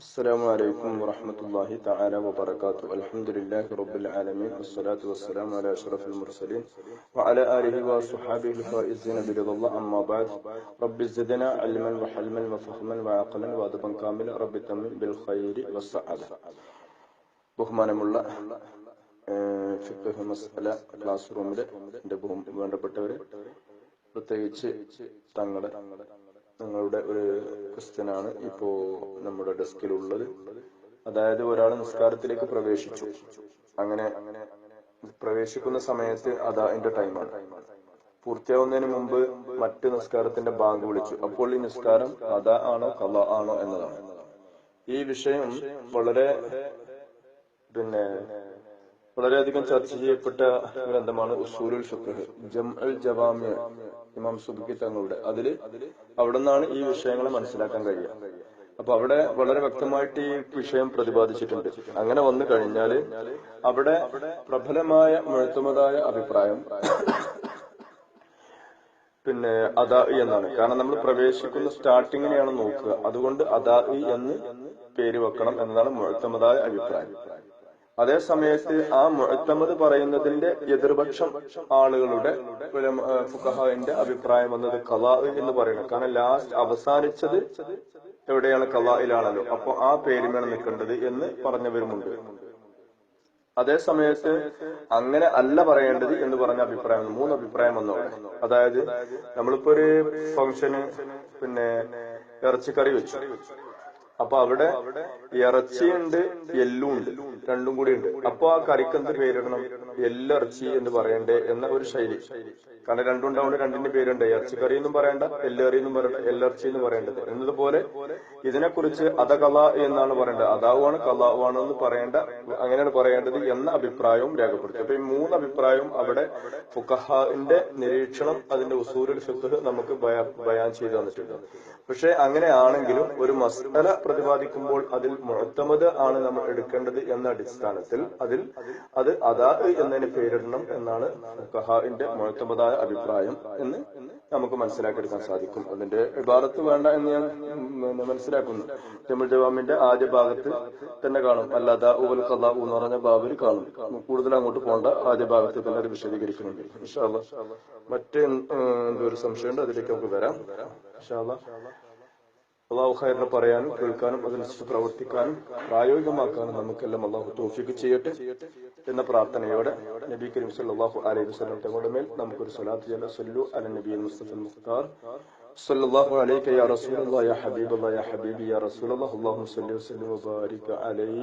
السلام عليكم ورحمة الله تعالى وبركاته الحمد لله رب العالمين والصلاة والسلام على أشرف المرسلين وعلى آله وصحابه الفائزين برضا الله أما بعد رب زدنا علما وحلما وفهما وعقلا وأدبا كاملا رب تمن بالخير والسعادة ബഹുമാനമുള്ള ഏഹ്, ഫിഖ് മസ്അല ക്ലാസ് റൂമിലെ എൻ്റെ ബഹു- വേണ്ടപ്പെട്ടവര് പ്രത്യേകിച്ച് തങ്ങളെ നിങ്ങളുടെ ഒരു ക്വസ്റ്റ്യനാണ് ഇപ്പോ നമ്മുടെ ഡെസ്കിൽ ഉള്ളത് അതായത് ഒരാൾ നിസ്കാരത്തിലേക്ക് പ്രവേശിച്ചു. അങ്ങനെ പ്രവേശിക്കുന്ന സമയത്ത് അതാ എന്റെ ടൈമാണ്. പൂർത്തിയാവുന്നതിന് മുമ്പ് മറ്റ് നിസ്കാരത്തിന്റെ ബാങ്ക് വിളിച്ചു. അപ്പോൾ ഈ നിസ്കാരം അതാ ആണോ കല ആണോ എന്നതാണ്. ഈ വിഷയം വളരെ പിന്നെ വളരെയധികം ചർച്ച ചെയ്യപ്പെട്ട ഗ്രന്ഥമാണ് ഉസൂലുൽ ഫിഖ് ജം അൽ ജവാമി ഇമാം സുബിക്കി തങ്ങളുടെ. അതിൽ അവിടെ നിന്നാണ് ഈ വിഷയങ്ങളെ മനസ്സിലാക്കാൻ കഴിയുക. അപ്പൊ അവിടെ വളരെ വ്യക്തമായിട്ട് ഈ വിഷയം പ്രതിപാദിച്ചിട്ടുണ്ട്. അങ്ങനെ വന്നു കഴിഞ്ഞാൽ അവിടെ പ്രബലമായ മുഴുത്തമതായ അഭിപ്രായം പിന്നെ അദാ എന്നാണ്. കാരണം നമ്മൾ പ്രവേശിക്കുന്ന സ്റ്റാർട്ടിങ്ങിനെയാണ് നോക്കുക. അതുകൊണ്ട് അദാ എന്ന് പേര് വെക്കണം എന്നതാണ് മുഅ്തമദായ അഭിപ്രായം. അതേ സമയത്ത് ആ മുഴത്തമത് പറയുന്നതിന്റെ എതിർപക്ഷം ആളുകളുടെ ഫുഖഹാന്റെ അഭിപ്രായം വന്നത് കലാ എന്ന് പറയുന്നത് കാരണം ലാസ്റ്റ് അവസാനിച്ചത് എവിടെയാണ്? കലായിലാണല്ലോ അപ്പൊ ആ പേരുമേണ് നിൽക്കേണ്ടത് എന്ന് പറഞ്ഞവരുമുണ്ട്. അതേ സമയത്ത് അങ്ങനെ അല്ല പറയേണ്ടത് എന്ന് പറഞ്ഞ അഭിപ്രായം മൂന്ന് അഭിപ്രായം വന്നു അതായത് നമ്മളിപ്പോ ഒരു ഫംഗ്ഷന് പിന്നെ ഇറച്ചിക്കറി വെച്ചു. അപ്പൊ അവിടെ ഇറച്ചിയുണ്ട് എല്ലും ഉണ്ട് രണ്ടും കൂടി ഉണ്ട്. അപ്പൊ ആ കറിക്ക് എന്ത് പേരിടണം എല്ലിറച്ചി എന്ന് പറയണ്ടേ എന്ന ഒരു ശൈലി. കാരണം രണ്ടും ഉണ്ടാവുമ്പോൾ രണ്ടിന്റെ പേരുണ്ട്. ഇറച്ചിക്കറി എന്നും പറയണ്ട എല്ലറി എന്നും പറയണ്ട എല്ലിറച്ചി എന്ന് പറയേണ്ടത്. എന്നതുപോലെ ഇതിനെക്കുറിച്ച് അത കല എന്നാണ് പറയേണ്ടത്. അതാവാണ് കലാവാണ് എന്ന് പറയേണ്ട അങ്ങനെയാണ് പറയേണ്ടത് എന്ന അഭിപ്രായവും രേഖപ്പെടുത്തി. അപ്പൊ ഈ മൂന്ന് അഭിപ്രായവും അവിടെ ഫുഖഹാന്റെ നിരീക്ഷണം അതിന്റെ ഉസൂരുൽ ഫിഖ് നമുക്ക് ബയാ- ബയാൻ ചെയ്തു തന്നിട്ടുണ്ട്. പക്ഷെ അങ്ങനെയാണെങ്കിലും ഒരു മസ്തല പ്രതിപാദിക്കുമ്പോൾ അതിൽ മുഴത്തമത് ആണ് നമ്മൾ എടുക്കേണ്ടത് എന്ന അടിസ്ഥാനത്തിൽ അതിൽ അത് അതാ എന്നതിന് പേരിടണം എന്നാണ് കഹാറിന്റെ മുഴത്തമതായ അഭിപ്രായം എന്ന് നമുക്ക് മനസ്സിലാക്കിയെടുക്കാൻ സാധിക്കും. അതിന്റെ ഇബാറത്ത് വേണ്ട എന്ന് ഞാൻ മനസ്സിലാക്കുന്നു. ജമുൽ ജവാമിന്റെ ആദ്യ ഭാഗത്ത് തന്നെ കാണും. അല്ലാതെ ഉവൽ കഥ എന്ന് പറഞ്ഞ ബാബിൽ കാണും. കൂടുതൽ അങ്ങോട്ട് പോകേണ്ട ആദ്യ ഭാഗത്ത് തന്നെ അത് വിശദീകരിക്കുന്നുണ്ട്. ഇൻഷാ എന്തൊരു സംശയമുണ്ട് അതിലേക്ക് നമുക്ക് വരാം. ഇൻഷാ അല്ലാ. അള്ളാഹു ഖൈറിനെ പറയാനും കേൾക്കാനും അതനുസരിച്ച് പ്രവർത്തിക്കാനും പ്രായോഗികമാക്കാനും നമുക്കെല്ലാം അള്ളാഹു തോഫിക്ക് ചെയ്യട്ടെ എന്ന പ്രാർത്ഥനയോടെ നബി കരീം സല്ലല്ലാഹു അലൈഹി വസല്ലം തങ്ങളുടെ മേൽ നമുക്കൊരു സ്വലാത്ത് ചെല്ല സല്ലു അല നബി മുസ്തഫ മുഖ്താർ صلى الله عليك يا رسول الله يا حبيب الله يا حبيبي يا رسول الله اللهم صل وسلم وبارك عليه